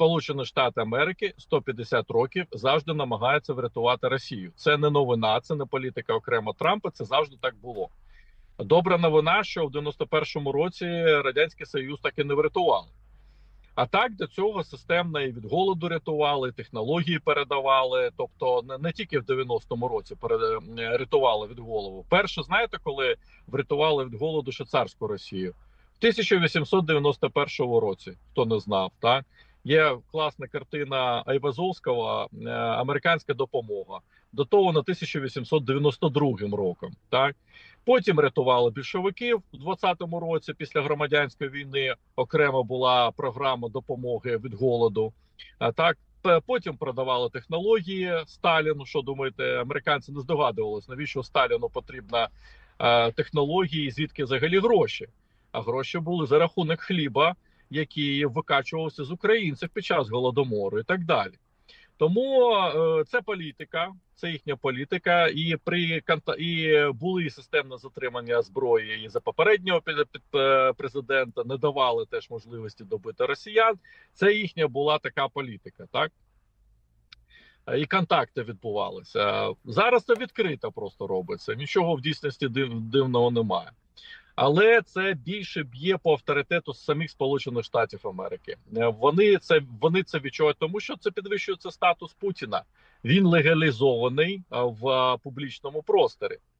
Сполучені Штати Америки 150 років завжди намагаються врятувати Росію. Це не новина, це не політика окремо Трампа. Це завжди так було. Добра новина, що в 91-му році радянський союз так і не врятували. А так до цього системно і від голоду рятували, технології передавали. Тобто, не, не тільки в 90-му році е, рятували від голоду. Перше, знаєте, коли врятували від голоду ще царську Росію в 1891 році. Хто не знав, так є класна картина Айвазовського е, Американська допомога. Датована 1892 роком. Так потім рятували більшовиків у 20-му році після громадянської війни. Окремо була програма допомоги від голоду. А так потім продавали технології Сталіну. Що думаєте, американці не здогадувалися, навіщо Сталіну потрібна е, технології, звідки взагалі гроші? А гроші були за рахунок хліба, який викачувався з українців під час голодомору і так далі. Тому е, це політика, це їхня політика, і при і були системне затримання зброї і за попереднього е, президента не давали теж можливості добити росіян. Це їхня була така політика, так і контакти відбувалися. Зараз це відкрито просто робиться. Нічого в дійсності див, дивного немає. Але це більше б'є по авторитету самих Сполучених Штатів Америки. Е, Вони це вони це відчувають, тому що це підвищується статус Путіна. Він легалізований в публічному просторі.